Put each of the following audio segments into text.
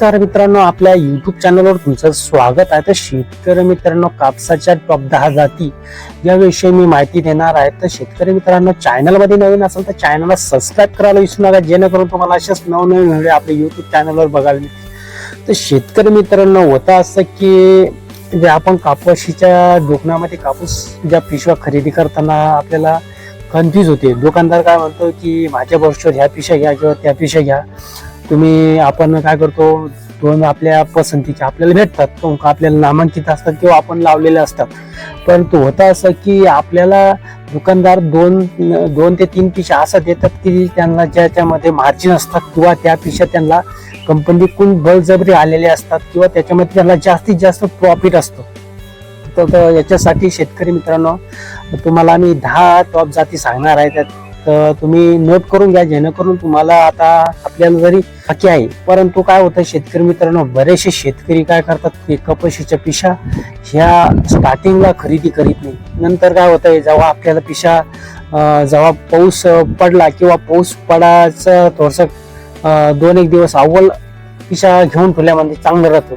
नमस्कार मित्रांनो आपल्या युट्यूब चॅनलवर तुमचं स्वागत आहे. तर शेतकरी मित्रांनो कापसाच्या टॉप दहा जाती याविषयी मी माहिती देणार आहे. तर शेतकरी मित्रांनो चॅनलमध्ये नवीन असेल तर चॅनलला सबस्क्राईब करायला विसरू नका. जेणेकरून तुम्हाला अशाच नवनवीन व्हिडिओ आपल्या युट्यूब चॅनलवर बघायला मिळतील. तर शेतकरी मित्रांनो होतं असं की जे आपण कापशीच्या दुकानामध्ये कापूस ज्या पिशव्या खरेदी करताना आपल्याला कन्फ्यूज होते. दुकानदार काय म्हणतो की माझ्या बरोबर ह्या पिशव्या घ्या किंवा त्या पिशव्या घ्या. तुम्ही आपण काय करतो दोन आपल्या पसंतीचे आपल्याला भेटतात तो आपल्याला नामांकित असतात किंवा आपण लावलेले असतात. परंतु होतं असं की आपल्याला दुकानदार दोन दोन ते तीन पिशा असं देतात की त्यांना ज्याच्यामध्ये मार्जिन असतात किंवा त्या पिशा त्यांना कंपनीकडून बळजबरी आलेले असतात किंवा त्याच्यामध्ये त्यांना जास्तीत जास्त प्रॉफिट असतो. तर याच्यासाठी शेतकरी मित्रांनो तुम्हाला आम्ही दहा टॉप जाती सांगणार आहे. त्यात तर तुम्ही नोट करून घ्या जेणेकरून तुम्हाला आता आपल्याला जरी हकी आहे परंतु काय होतं शेतकरी मित्रांनो बरेचसे शेतकरी काय करतात की कपाशीच्या पिशा ह्या स्टार्टिंगला खरेदी करीत नाही. नंतर काय होतंय जेव्हा आपल्याला पिशा जेव्हा पाऊस पडला किंवा पाऊस पडायचं थोडस दोन एक दिवस अव्वल पिशा घेऊन फुल्यामध्ये चांगलं राहतं.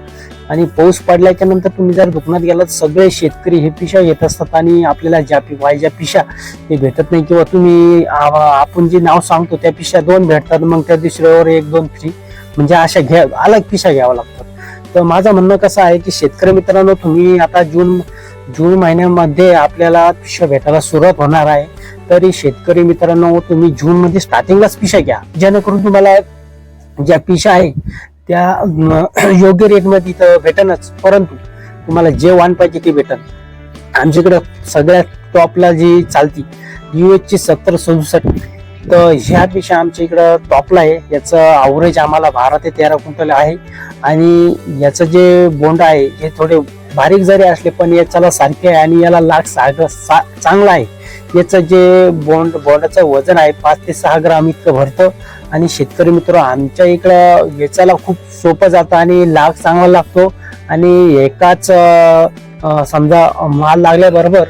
आणि पाऊस पडल्याच्या नंतर तुम्ही जर दुकानात गेलात सगळे शेतकरी हे पिशा घेत असतात आणि आपल्याला ज्या पि ज्या पिशा ते भेटत नाही किंवा तुम्ही आपण जे नाव सांगतो त्या पिशा दोन भेटतात मग त्या दुसऱ्यावर एक दोन फ्री म्हणजे अशा घ्या अलग पिशा घ्याव्या लागतात. तर माझं म्हणणं कसं आहे की शेतकरी मित्रांनो तुम्ही आता जून जून महिन्यामध्ये आपल्याला पिशा भेटायला सुरुवात होणार आहे. तरी शेतकरी मित्रांनो तुम्ही जून मध्ये स्टार्टिंगलाच पिशा घ्या. जेणेकरून तुम्हाला ज्या पिशा आहे त्या योग्य रेटमध्ये इथं भेटनच. परंतु तुम्हाला जे वाण पाहिजे ते भेटन. आमच्याकडे सगळ्यात टॉपला जी चालती यू एचची सत्तर सदुसष्ट. तर ह्यापेक्षा आमच्या इकडं टॉपला आहे. याचं अवरेज आम्हाला बारा ते तेरा क्विंटल आहे. आणि याचं जे बोंड आहे हे थोडे बारीक जरी असले पण याच्याला सारखे आहे आणि याला लाट साग सा- चांगला आहे. याचं जे बोंड बोंडाचं वजन आहे पाच ते सहा ग्राम इतकं भरतं. आणि शेतकरी मित्र आमच्या इकडं याच्याला खूप सोपं जातं आणि लाग चांगला लागतो. आणि एकाच समजा माल लागल्याबरोबर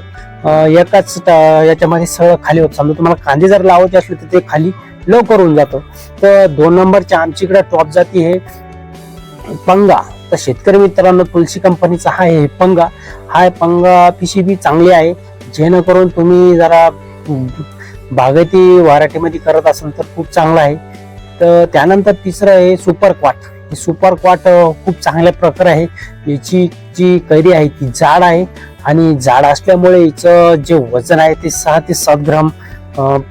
एकाच याच्यामध्ये सगळं खाली होतं. समजा तुम्हाला कांदे जर लावायचे असले तर ते खाली लवकर होऊन जातं. तर दोन नंबरच्या आमच्या इकडं टॉप जाती हे पंगा. तर शेतकरी मित्रांनो तुलसी कंपनीचा हा आहे पंगा. हा पंगा पीसीबी चांगली आहे. जेणेकरून तुम्ही जरा बागायती व्हरायटीमध्ये करत असाल तर खूप चांगला आहे. तर त्यानंतर तिसरं आहे सुपर क्वाट. ही सुपर क्वाट खूप चांगल्या प्रकार आहे. याची जी कैरी आहे ती जाड आहे. आणि जाड असल्यामुळे हिचं जे वजन आहे ते सहा ते सात ग्राम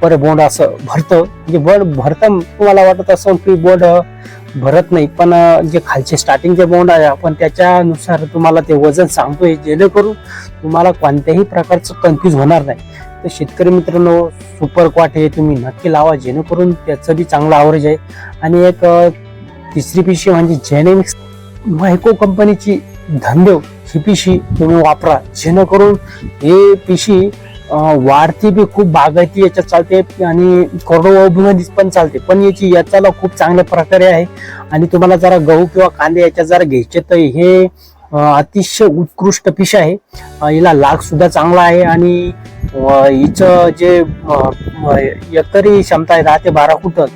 पर बोंड असं भरतं. म्हणजे बोंड भरतं तुम्हाला वाटत असं की बोंड भरत नाही पण जे खालचे स्टार्टिंगचे बोंड आहे आपण त्याच्यानुसार तुम्हाला ते वजन सांगतोय जेणेकरून तुम्हाला कोणत्याही प्रकारचं कन्फ्यूज होणार नाही. तर शेतकरी मित्रांनो सुपर क्वाट हे तुम्ही नक्की लावा जेणेकरून त्याचं बी चांगलं आवरेज आहे. आणि एक तिसरी पिशी म्हणजे जेनेमिक्स मायको कंपनीची धनदेव ही पिशी तुम्ही वापरा जेणेकरून हे पिशी वाढती बी खूप बागायती याच्यात चालते. आणि कोरडवाहूमध्ये पण चालते. पण याची याच्याला खूप चांगल्या प्रकारे आहे. आणि तुम्हाला जरा गहू किंवा कांदे याच्यात जरा घ्यायचे तर हे अतिशय उत्कृष्ट पिश आहे. हिला लाग सुद्धा चांगला आहे. आणि हिचं जे अं, एकरी क्षमता आहे दहा ते बारा कुठं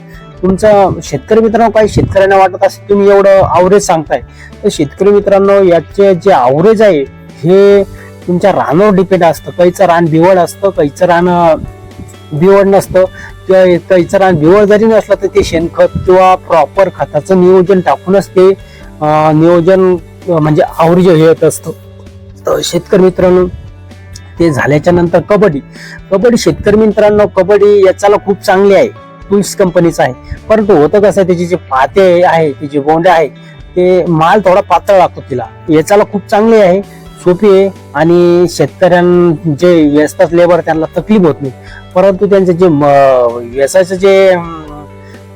तुमचं शेतकरी मित्रांनो काही शेतकऱ्यांना वाटत असेल तुम्ही एवढं आवरेज सांगताय. तर शेतकरी मित्रांनो याचे जे आवरेज आहे हे तुमच्या रानावर डिपेंड असतं. काहीचं रान बिवड असतं काहीचं रान बिवड नसतं. किंवा काहीचं रान बिवड जरी नसलं तर ते शेणखत किंवा प्रॉपर खताचं नियोजन टाकूनच ते नियोजन म्हणजे आवर्ज हे येत असतं. तर शेतकरी मित्रांनो ते झाल्याच्यानंतर कबड्डी. कबड्डी शेतकरी मित्रांनो कबड्डी याच्याला खूप चांगली आहे. टूल्स कंपनीचा आहे. परंतु होतं कसं आहे, जे पाते आहे त्याचे बोंडे आहे ते माल थोडा पातळ लागतो तिला. याच्याला खूप चांगली आहे. सोपी आहे. आणि शेतकऱ्यां जे व्यस्तात लेबर त्यांना तकलीफ होत नाही. परंतु त्यांचं जे म- व्यवसायाचं जे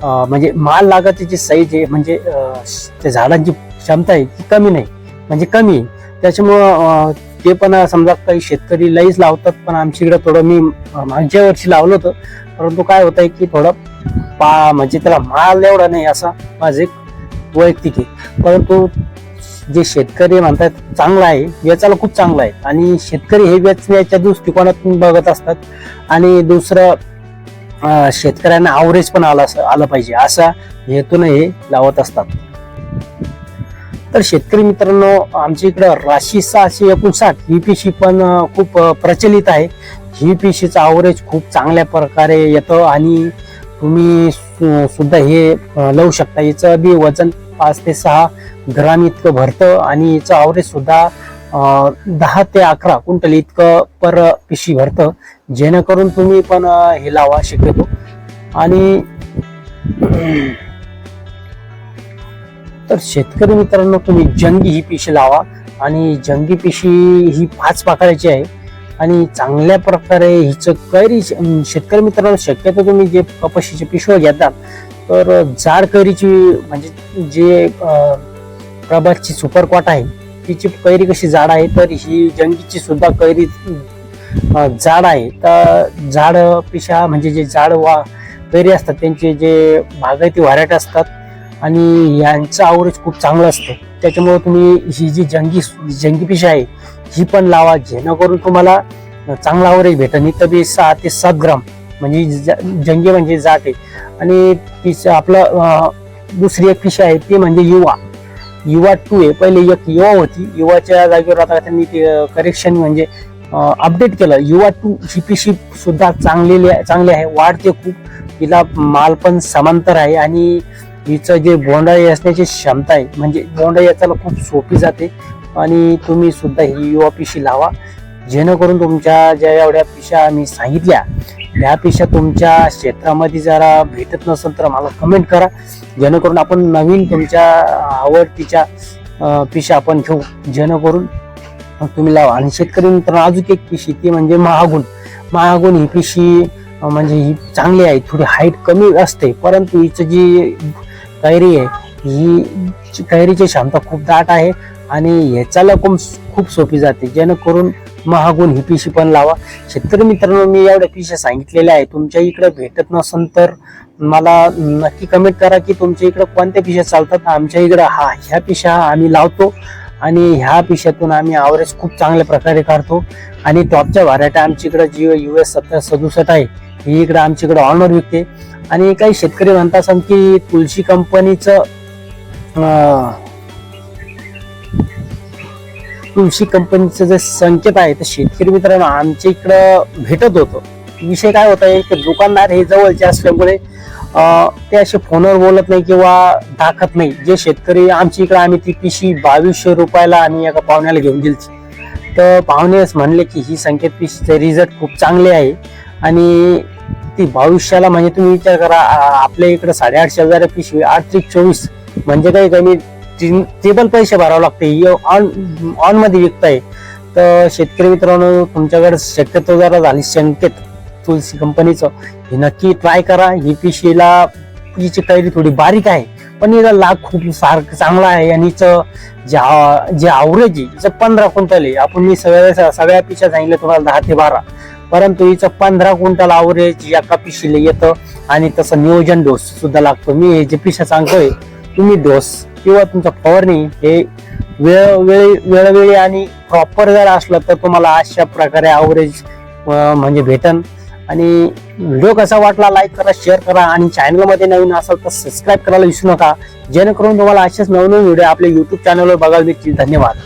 म्हणजे माल लागत जी साईज आहे म्हणजे त्या झाडांची क्षमता आहे ती कमी नाही. म्हणजे कमी आहे. त्याच्यामुळं ते पण समजा काही शेतकरी लईच लावतात पण आमच्याकडे थोडं मी मागच्या वर्षी लावलं होतं. परंतु काय होत आहे की थोडं पा म्हणजे त्याला माल एवढा नाही असा माझं एक वैयक्तिक आहे. परंतु जे शेतकरी म्हणतात चांगला आहे वेचायला खूप चांगला आहे. आणि शेतकरी हे वेचण्याच्या दृष्टिकोनातून बघत असतात. आणि दुसरं शेतकऱ्यांना आवरेज पण आला आलं पाहिजे. असा हेतून हे लावत असतात. तर शेतकरी मित्रांनो आमच्या इकडं राशी सहाशे एकोणसाठ ही पिशी पण खूप प्रचलित आहे. ही पिशीचं आवरेज खूप चांगल्या प्रकारे येतं आणि तुम्ही सुद्धा हे लावू शकता. याचं बी वजन पाच ते सहा ग्राम इतकं भरतं आणि याचं आवरेज सुद्धा दहा ते अकरा क्विंटल इतकं पर पिशी भरतं. जेणेकरून तुम्ही पण हे लावा शक्यतो. आणि तर शेतकरी मित्रांनो तुम्ही जंगी ही पिशी लावा. आणि जंगी पिशी ही पाच पाकळ्याची आहे. आणि चांगल्या प्रकारे हिचं कैरी शेतकरी मित्रांनो शक्यतो तुम्ही जे कपाशीचे पिशव्या घेतात तर जाड कैरीची म्हणजे जे प्रभातची सुपर सुपरकॉट आहे तिची कैरी कशी जाड आहे तर ही जंगीची सुद्धा कैरी जाड आहे. तर जाड पिशा म्हणजे जे जाड वा कैरी असतात त्यांचे जे बागायती व्हरायटी असतात आणि यांचं आवरेज खूप चांगलं असतं. त्याच्यामुळे तुम्ही ही जी जंगी जंगी पिशा आहे ही पण लावा. जेणेकरून तुम्हाला चांगला आवरेज भेटेल. इथं बी सहा ते सात ग्राम म्हणजे ज- म्हणजे म्हणजे आहे. आणि तिचं आपलं दुसरी एक पिशा आहे ती म्हणजे युवा. युवा टू आहे. पहिले एक युवा होती. युवाच्या जागेवर आता त्यांनी ते करेक्शन म्हणजे अपडेट केलं. युवा टू ही पिशी सुद्धा चांगलेली आहे चांगली आहे. वाढते खूप. तिला माल पण समांतर आहे आणि हिचं जे बोंडाळी असण्याची क्षमता आहे म्हणजे बोंडाळी याच्याला खूप सोपी जाते. आणि तुम्ही सुद्धा ही युवा पिशी लावा. जेणेकरून तुमच्या ज्या एवढ्या पिशा आम्ही सांगितल्या त्या पिशा तुमच्या क्षेत्रामध्ये जरा भेटत नसेल तर मला कमेंट करा. जेणेकरून आपण नवीन तुमच्या आवडतीच्या पिशा आपण घेऊ. जेणेकरून तुम्ही लावा. आणि शेतकरी मित्रांनो अजून एक पिशी ती म्हणजे महागुण. महागुण ही पिशी म्हणजे ही चांगली आहे थोडी हाईट कमी असते परंतु हिचं जी कैरी आहे ही कैरीची क्षमता खूप दाट आहे आणि ह्याच्याला खूप खूप सोपी जाते. जेणेकरून महागुण ही पिशी पण लावा. शेतकरी मित्रांनो मी एवढ्या पिशा सांगितलेल्या आहे तुमच्या इकडे भेटत नसन तर मला नक्की कमेंट करा की तुमच्या इकडे कोणत्या पिशा चालतात. आमच्या इकडे हा ह्या पिशा आम्ही लावतो आणि ह्या पिशातून आम्ही आवरेज खूप चांगल्या प्रकारे काढतो. आणि टॉपच्या व्हरायटी आमच्या इकडं जी यू एस सत्तर सदुसष्ट आहे ही इकडे आमच्या इकडं ऑनर विकते. आणि काही शेतकरी म्हणतात की तुलसी कंपनीचं तुळशी कंपनीचं जे संकेत आहे तर शेतकरी मित्रांनो आमच्या इकडं भेटत होतं. विषय काय होता एक दुकानदार हे जवळचे असल्यामुळे ते असे फोनवर बोलत नाही किंवा दाखत नाही. जे शेतकरी आमच्या इकडे आम्ही ती पिशी बावीसशे रुपयाला आम्ही एका पाहुण्याला घेऊन दिली तर पाहुणेच म्हणले की ही संकेत पिशीचे रिझल्ट खूप चांगले आहे आणि ती बावीसशेला म्हणजे तुम्ही विचार करा आपल्या इकडे साडेआठशे हजार पिशवी आठ त्रिक चोवीस. म्हणजे काही कमी टेबल पैसे भरावे लागते ऑन ऑनमध्ये विकताय. तर शेतकरी मित्रांनो तुमच्याकडे शक्यतो जरा झाली संकेत तुलसी कंपनीचं हे नक्की ट्राय करा. ही पिशीला हिची कैरी थोडी बारीक आहे. पण हिचा लाभ खूप सारखं चांगला आहे. आणि हिचं जे जे आवरेज आहे हिचं पंधरा क्विंटल आहे. आपण मी सगळ्या सगळ्या पिशा सांगितलं तुम्हाला दहा ते बारा. परंतु हिचं पंधरा क्विंटल आवरेज एका पिशीला येतं. आणि तसं नियोजन डोस सुद्धा लागतो. मी हे जे पिशा सांगतोय तुम्ही डोस किंवा तुमचं फवारणी हे वेळोवेळी वेळोवेळी आणि प्रॉपर जर असलं तर तुम्हाला अशा प्रकारे आवरेज म्हणजे भेटन. आणि व्हिडिओ कसा वाटला लाईक करा शेअर करा आणि चॅनलमध्ये नवीन असाल तर सबस्क्राईब करायला विसरू नका. जेणेकरून तुम्हाला असेच नवनवीन व्हिडिओ आपल्या युट्यूब चॅनलवर बघायला मिळतील धन्यवाद.